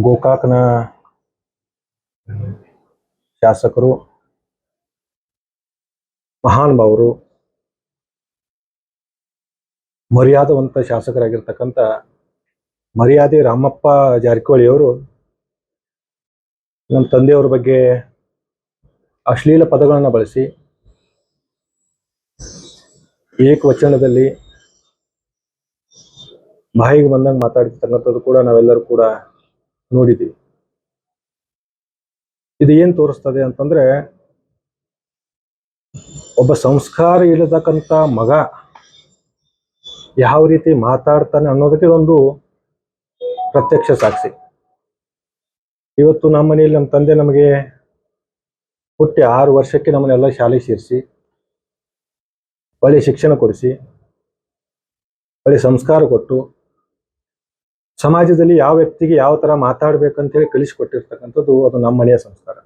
ಗೋಕಾಕ್ನ ಶಾಸಕರು ಮಹಾನುಭಾವರು ಮರ್ಯಾದವಂತ ಶಾಸಕರಾಗಿರ್ತಕ್ಕಂಥ ಮರ್ಯಾದೆ ರಾಮಪ್ಪ ಜಾರಕಿಹೊಳಿ ಅವರು ನಮ್ಮ ತಂದೆಯವ್ರ ಬಗ್ಗೆ ಅಶ್ಲೀಲ ಪದಗಳನ್ನು ಬಳಸಿ ಏಕವಚನದಲ್ಲಿ ಬಾಯಿಗೆ ಬಂದಂಗೆ ಮಾತಾಡ್ತಕ್ಕಂಥದ್ದು ಕೂಡ ನಾವೆಲ್ಲರೂ ಕೂಡ ನೋಡಿದ್ದೀವಿ. ಇದು ಏನ್ ತೋರಿಸ್ತದೆ ಅಂತಂದ್ರೆ, ಒಬ್ಬ ಸಂಸ್ಕಾರ ಇಲ್ಲದಕ್ಕಂಥ ಮಗ ಯಾವ ರೀತಿ ಮಾತಾಡ್ತಾನೆ ಅನ್ನೋದಕ್ಕೆ ಒಂದು ಪ್ರತ್ಯಕ್ಷ ಸಾಕ್ಷಿ. ಇವತ್ತು ನಮ್ಮ ಮನೆಯಲ್ಲಿ ನಮ್ಮ ತಂದೆ ನಮಗೆ ಹುಟ್ಟಿ ಆರು ವರ್ಷಕ್ಕೆ ನಮ್ಮನ್ನೆಲ್ಲ ಶಾಲೆ ಸೇರಿಸಿ, ಒಳ್ಳೆ ಶಿಕ್ಷಣ ಕೊಡಿಸಿ, ಒಳ್ಳೆ ಸಂಸ್ಕಾರ ಕೊಟ್ಟು ಸಮಾಜದಲ್ಲಿ ಯಾವ ವ್ಯಕ್ತಿಗೆ ಯಾವ ತರ ಮಾತಾಡ್ಬೇಕಂತ ಹೇಳಿ ಕಲಿಸಿಕೊಟ್ಟಿರ್ತಕ್ಕಂಥದ್ದು ಅದು ನಮ್ಮ ಮನೆಯ ಸಂಸ್ಕಾರ.